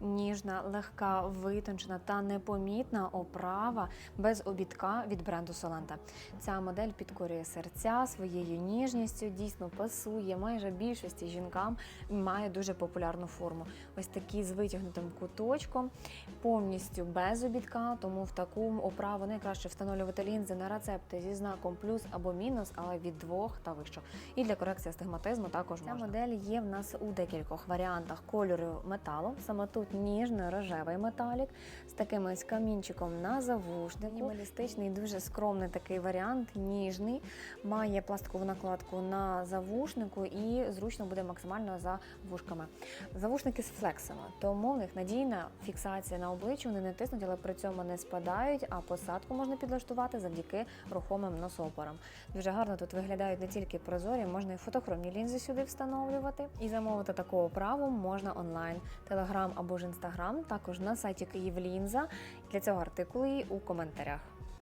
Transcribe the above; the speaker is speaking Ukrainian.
ніжна, легка, витончена та непомітна оправа без обідка від бренду Solanta. Ця модель підкорює серця своєю ніжністю, дійсно пасує майже більшості жінкам, і має дуже популярну форму. Ось такі з витягнутим куточком, повністю без обідка, тому в таку оправу найкраще встановлювати лінзи на рецепти зі знаком плюс або мінус, але від двох та вище. І для корекції астигматизму також Ця можна. модель є в нас у декількох варіантах кольору металу. Саме тут ніжно-рожевий металік з таким ось камінчиком на завушнику. Мінімалістичний, дуже скромний такий варіант, ніжний, має пластикову накладку на завушнику і зручно буде максимально за вушками. Завушники з флексами, тому в них надійна фіксація на обличчі, вони не тиснуть, але при цьому не спадають, а посадку можна підлаштувати завдяки рухомим носоупорам. Дуже гарно тут виглядають не тільки прозорі, можна і фотохромні лінзи сюди встановлювати. І замовити таку оправу можна онлайн, телеграм або ж інстаграм, також на сайті Київлінза. Для цього артикули у коментарях.